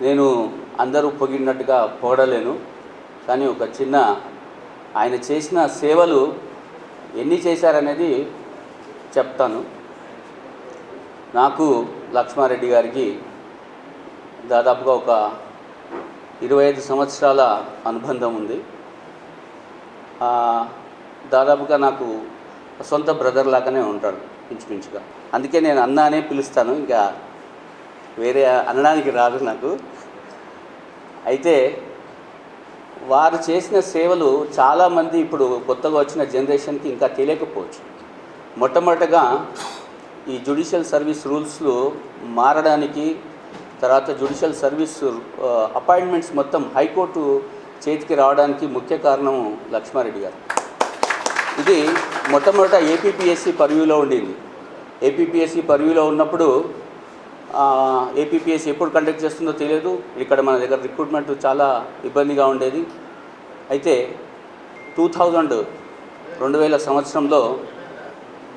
నేను అందరూ పొగిడినట్టుగా పొగడలేను. కానీ ఒక చిన్న ఆయన చేసిన సేవలు ఎన్ని చేశారనేది చెప్తాను. నాకు లక్ష్మారెడ్డి గారికి దాదాపుగా ఒక ఇరవై ఐదు సంవత్సరాల అనుబంధం ఉంది. దాదాపుగా నాకు సొంత బ్రదర్ లాగానే ఉంటాడు ఇంచుమించుగా. అందుకే నేను అన్న అనే పిలుస్తాను. ఇంకా వేరే అనడానికి రాదు నాకు. అయితే వారు చేసిన సేవలు చాలామంది ఇప్పుడు కొత్తగా వచ్చిన జనరేషన్కి ఇంకా తెలియకపోవచ్చు. మొట్టమొదటగా ఈ జుడిషియల్ సర్వీస్ రూల్స్లు మారడానికి తర్వాత జుడిషియల్ సర్వీస్ అపాయింట్మెంట్స్ మొత్తం హైకోర్టు చేతికి రావడానికి ముఖ్య కారణం లక్ష్మారెడ్డి గారు. ఇది మొట్టమొదట ఏపీపీఎస్సీ పర్వ్యూలో ఉండింది. ఏపీపీఎస్సీ పర్వ్యూలో ఉన్నప్పుడు ఏపీపీఎస్ ఎప్పుడు కండక్ట్ చేస్తుందో తెలియదు. ఇక్కడ మన దగ్గర రిక్రూట్మెంట్ చాలా ఇబ్బందిగా ఉండేది. అయితే టూ థౌజండ్ రెండు వేల సంవత్సరంలో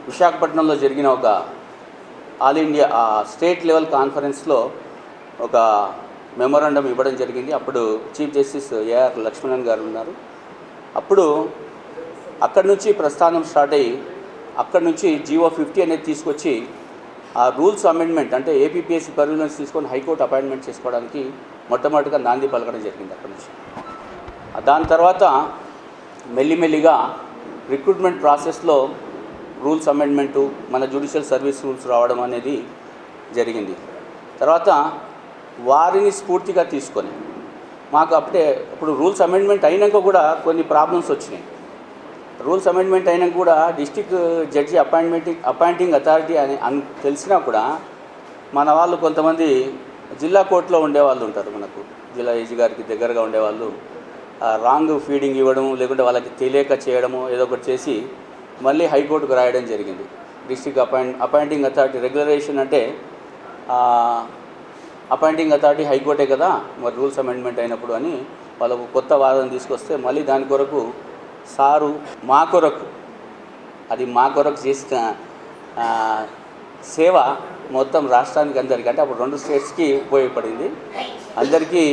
విశాఖపట్నంలో జరిగిన ఒక ఆల్ ఇండియా స్టేట్ లెవెల్ కాన్ఫరెన్స్లో ఒక మెమోరాండం ఇవ్వడం జరిగింది. అప్పుడు చీఫ్ జస్టిస్ ఏఆర్ లక్ష్మణన్ గారు ఉన్నారు. అప్పుడు అక్కడి నుంచి ప్రస్థానం స్టార్ట్ అయ్యి అక్కడి నుంచి జీవో ఫిఫ్టీ అనేది తీసుకొచ్చి ఆ రూల్స్ అమెండ్మెంట్ అంటే ఏపీపీఎస్సీ పరిధిలోంచి తీసుకొని హైకోర్టు అపాయింట్మెంట్ చేసుకోవడానికి మొట్టమొదటిగా నాంది పలకడం జరిగింది అక్కడి నుంచి. దాని తర్వాత మెల్లిమెల్లిగా రిక్రూట్మెంట్ ప్రాసెస్లో రూల్స్ అమెండ్మెంటు మన జ్యుడిషియల్ సర్వీస్ రూల్స్ రావడం అనేది జరిగింది. తర్వాత వారిని స్ఫూర్తిగా తీసుకొని మాకు అప్పుడే ఇప్పుడు రూల్స్ అమెండ్మెంట్ అయినాక కూడా కొన్ని ప్రాబ్లమ్స్ వచ్చినాయి. రూల్స్ అమెండ్మెంట్ అయినా కూడా district judge appointment appointing authority అని అని తెలిసినా కూడా మన వాళ్ళు కొంతమంది జిల్లా కోర్టులో ఉండేవాళ్ళు ఉంటారు మనకు. జిల్లా ఏజీ గారికి దగ్గరగా ఉండేవాళ్ళు రాంగ్ ఫీడింగ్ ఇవ్వడం లేకుంటే వాళ్ళకి తెలియక చేయడము ఏదో ఒకటి చేసి మళ్ళీ హైకోర్టుకు రాయడం జరిగింది. District appoint appointing authority regulation అంటే అపాయింటింగ్ అథారిటీ హైకోర్టే కదా మరి రూల్స్ అమెండ్మెంట్ అయినప్పుడు అని వాళ్ళకు కొత్త వాదన తీసుకొస్తే మళ్ళీ దాని కొరకు సారు మా కొరకు అది మా కొరకు చేసిన సేవ మొత్తం రాష్ట్రానికి అందరికంటే అప్పుడు రెండు స్టేట్స్కి ఉపయోగపడింది. అందరికీ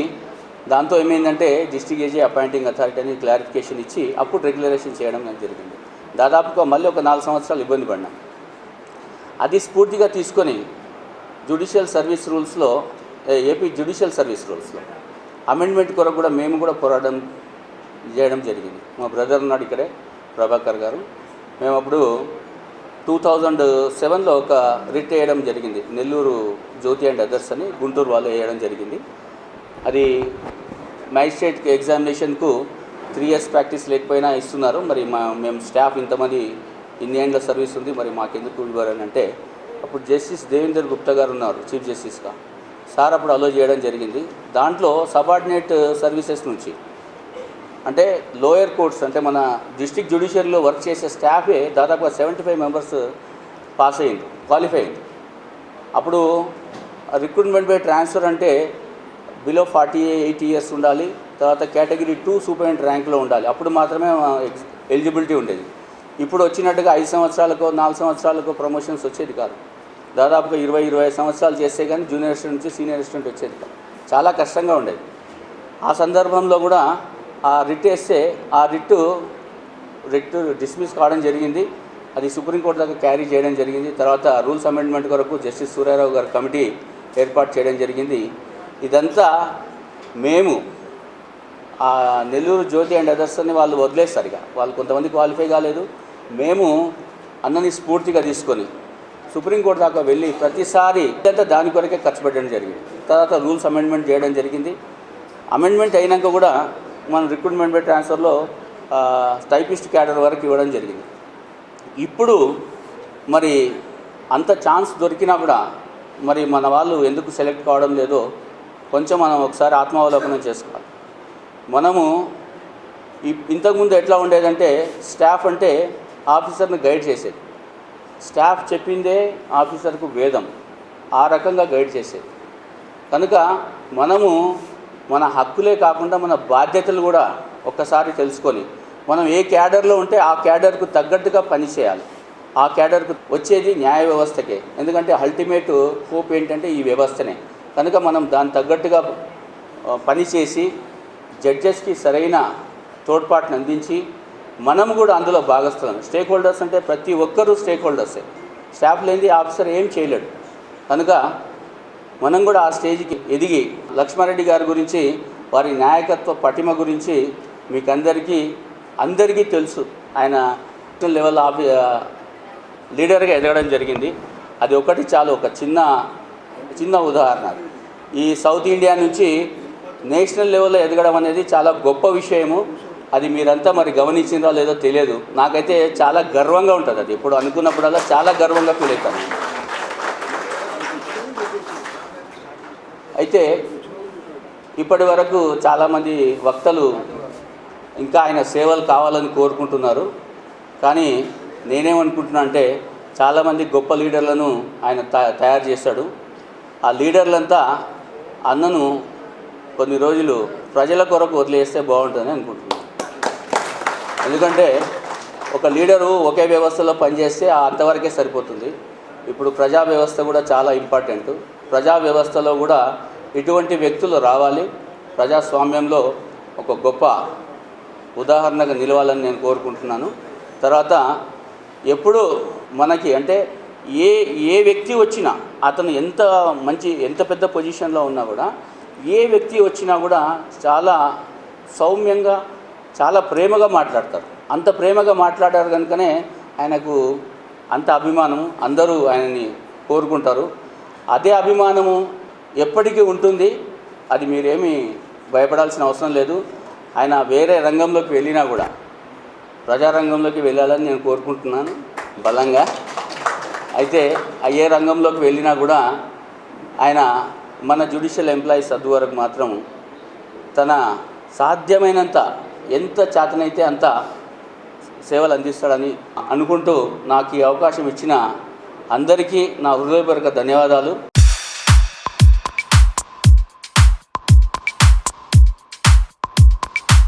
దాంతో ఏమైందంటే డిస్ట్రిక్ట్ ఏజీ అపాయింటింగ్ అథారిటీ అని క్లారిఫికేషన్ ఇచ్చి అప్పుడు రెగ్యులరేషన్ చేయడం నాకు జరిగింది. దాదాపుగా మళ్ళీ ఒక నాలుగు సంవత్సరాలు ఇబ్బంది పడినాం అది స్ఫూర్తిగా తీసుకొని జుడిషియల్ సర్వీస్ రూల్స్లో ఏపీ జుడిషియల్ సర్వీస్ రూల్స్లో అమెండ్మెంట్ కొరకు కూడా మేము కూడా పోరాటం చేయడం జరిగింది. మా బ్రదర్ ఉన్నాడు ఇక్కడే ప్రభాకర్ గారు. మేము అప్పుడు టూ థౌజండ్ సెవెన్లో ఒక రిట్ వేయడం జరిగింది. నెల్లూరు జ్యోతి అండ్ అదర్స్ అని గుంటూరు వాళ్ళు వేయడం జరిగింది. అది మ్యాజిస్ట్రేట్ ఎగ్జామినేషన్కు త్రీ ఇయర్స్ ప్రాక్టీస్ లేకపోయినా ఇస్తున్నారు. మరి మా మేము స్టాఫ్ ఇంతమంది ఇన్ని ఏండ్ల సర్వీస్ ఉంది మరి మాకెందుకు ఇవ్వరు అని అంటే అప్పుడు జస్టిస్ దేవేందర్ గుప్తా గారు ఉన్నారు చీఫ్ జస్టిస్గా. సార్ అప్పుడు అలో చేయడం జరిగింది. దాంట్లో సబార్డినేట్ సర్వీసెస్ నుంచి అంటే లోయర్ కోర్ట్స్ అంటే మన డిస్టిక్ జ్యుడిషియరీలో వర్క్ చేసే స్టాఫే దాదాపుగా సెవెంటీ ఫైవ్ మెంబర్స్ పాస్ అయింది క్వాలిఫై అయింది అప్పుడు రిక్రూట్మెంట్ బై ట్రాన్స్ఫర్ అంటే బిలో ఫార్టీ ఎయిట్ ఇయర్స్ ఉండాలి తర్వాత కేటగిరీ టూ సూపరింట్ ర్యాంక్లో ఉండాలి. అప్పుడు మాత్రమే ఎలిజిబిలిటీ ఉండేది. ఇప్పుడు వచ్చినట్టుగా ఐదు సంవత్సరాలకు నాలుగు సంవత్సరాలకు ప్రమోషన్స్ వచ్చేది కాదు. దాదాపుగా ఇరవై ఇరవై సంవత్సరాలు చేస్తే కానీ జూనియర్ అసిస్టెంట్ నుంచి సీనియర్ అసిస్టెంట్ వచ్చేది కాదు. చాలా కష్టంగా ఉండేది. ఆ సందర్భంలో కూడా ఆ రిట్ వేస్తే ఆ రిట్టు రిట్ డిస్మిస్ కావడం జరిగింది. అది సుప్రీంకోర్టు దాకా క్యారీ చేయడం జరిగింది. తర్వాత రూల్స్ అమెండ్మెంట్ కొరకు జస్టిస్ సూర్యారావు గారి కమిటీ ఏర్పాటు చేయడం జరిగింది. ఇదంతా మేము ఆ నెల్లూరు జ్యోతి అండ్ అదర్స్ అని వాళ్ళు వదిలేస్తారు ఇక. వాళ్ళు కొంతమంది క్వాలిఫై కాలేదు. మేము అన్నని స్ఫూర్తిగా తీసుకొని సుప్రీంకోర్టు దాకా వెళ్ళి ప్రతిసారి ఇదంతా దాని కొరకే ఖర్చు పెట్టడం జరిగింది. తర్వాత రూల్స్ అమెండ్మెంట్ చేయడం జరిగింది. అమెండ్మెంట్ అయినాక కూడా మన రిక్రూట్మెంట్ బై ట్రాన్స్ఫర్లో టైపిస్ట్ క్యాడర్ వరకు ఇవ్వడం జరిగింది. ఇప్పుడు మరి అంత ఛాన్స్ దొరికినా కూడా మరి మన వాళ్ళు ఎందుకు సెలెక్ట్ కావడం లేదో కొంచెం మనం ఒకసారి ఆత్మావలోకనం చేసుకోవాలి. మనము ఇంతకుముందు ఎట్లా ఉండేదంటే స్టాఫ్ అంటే ఆఫీసర్ని గైడ్ చేసేది. స్టాఫ్ చెప్పిందే ఆఫీసర్కు వేదం. ఆ రకంగా గైడ్ చేసేది. కనుక మనము మన హక్కులే కాకుండా మన బాధ్యతలు కూడా ఒక్కసారి తెలుసుకొని మనం ఏ క్యాడర్లో ఉంటే ఆ క్యాడర్కు తగ్గట్టుగా పనిచేయాలి. ఆ క్యాడర్కు వచ్చేది న్యాయ వ్యవస్థకే. ఎందుకంటే అల్టిమేట్ హోప్ ఏంటంటే ఈ వ్యవస్థనే. కనుక మనం దాని తగ్గట్టుగా పనిచేసి జడ్జెస్కి సరైన తోడ్పాటును అందించి మనం కూడా అందులో భాగస్థలం స్టేక్ హోల్డర్స్ అంటే ప్రతి ఒక్కరూ స్టేక్ హోల్డర్సే స్టాఫ్ లేనిది ఆఫీసర్ ఏం చేయలేడు. కనుక మనం కూడా ఆ స్టేజ్కి ఎదిగి లక్ష్మారెడ్డి గారి గురించి వారి నాయకత్వ పటిమ గురించి మీకు అందరికీ అందరికీ తెలుసు. ఆయన లెవెల్ ఆఫ్ లీడర్గా ఎదగడం జరిగింది. అది ఒకటి చాలు ఒక చిన్న చిన్న ఉదాహరణ. ఈ సౌత్ ఇండియా నుంచి నేషనల్ లెవెల్లో ఎదగడం అనేది చాలా గొప్ప విషయము. అది మీరంతా మరి గమనించిందో లేదో తెలియదు. నాకైతే చాలా గర్వంగా ఉంటుంది అది. ఇప్పుడు అనుకున్నప్పుడల్లా చాలా గర్వంగా ఫీల్ అవుతాను. అయితే ఇప్పటి వరకు చాలామంది వక్తలు ఇంకా ఆయన సేవలు కావాలని కోరుకుంటున్నారు. కానీ నేనేమనుకుంటున్నా అంటే చాలామంది గొప్ప లీడర్లను ఆయన త- తయారు చేశాడు. ఆ లీడర్లంతా అన్నను కొన్ని రోజులు ప్రజల కొరకు వదిలేస్తే బాగుంటుందని అనుకుంటున్నాను. ఎందుకంటే ఒక లీడరు ఒకే వ్యవస్థలో పనిచేస్తే అంతవరకే సరిపోతుంది. ఇప్పుడు ప్రజా వ్యవస్థ కూడా చాలా ఇంపార్టెంట్. ప్రజా వ్యవస్థలో కూడా ఇటువంటి వ్యక్తులు రావాలి. ప్రజాస్వామ్యంలో ఒక గొప్ప ఉదాహరణగా నిలవాలని నేను కోరుకుంటున్నాను. తర్వాత ఎప్పుడు మనకి అంటే ఏ ఏ వ్యక్తి వచ్చినా అతను ఎంత మంచి ఎంత పెద్ద పొజిషన్లో ఉన్నా కూడా ఏ వ్యక్తి వచ్చినా కూడా చాలా సౌమ్యంగా చాలా ప్రేమగా మాట్లాడతారు. అంత ప్రేమగా మాట్లాడారు కనుకనే ఆయనకు అంత అభిమానం అందరూ ఆయనని కోరుకుంటారు. అదే అభిమానము ఎప్పటికీ ఉంటుంది. అది మీరేమీ భయపడాల్సిన అవసరం లేదు. ఆయన వేరే రంగంలోకి వెళ్ళినా కూడా ప్రజారంగంలోకి వెళ్ళాలని నేను కోరుకుంటున్నాను బలంగా. అయితే అయ్యే రంగంలోకి వెళ్ళినా కూడా ఆయన మన జ్యుడిషియల్ ఎంప్లాయీస్ అద్దు వరకు మాత్రం తన సాధ్యమైనంత ఎంత చేతనైతే అంత సేవలు అందిస్తాడని అనుకుంటూ నాకు ఈ అవకాశం ఇచ్చిన అందరికీ నా హృదయపూర్వక ధన్యవాదాలు.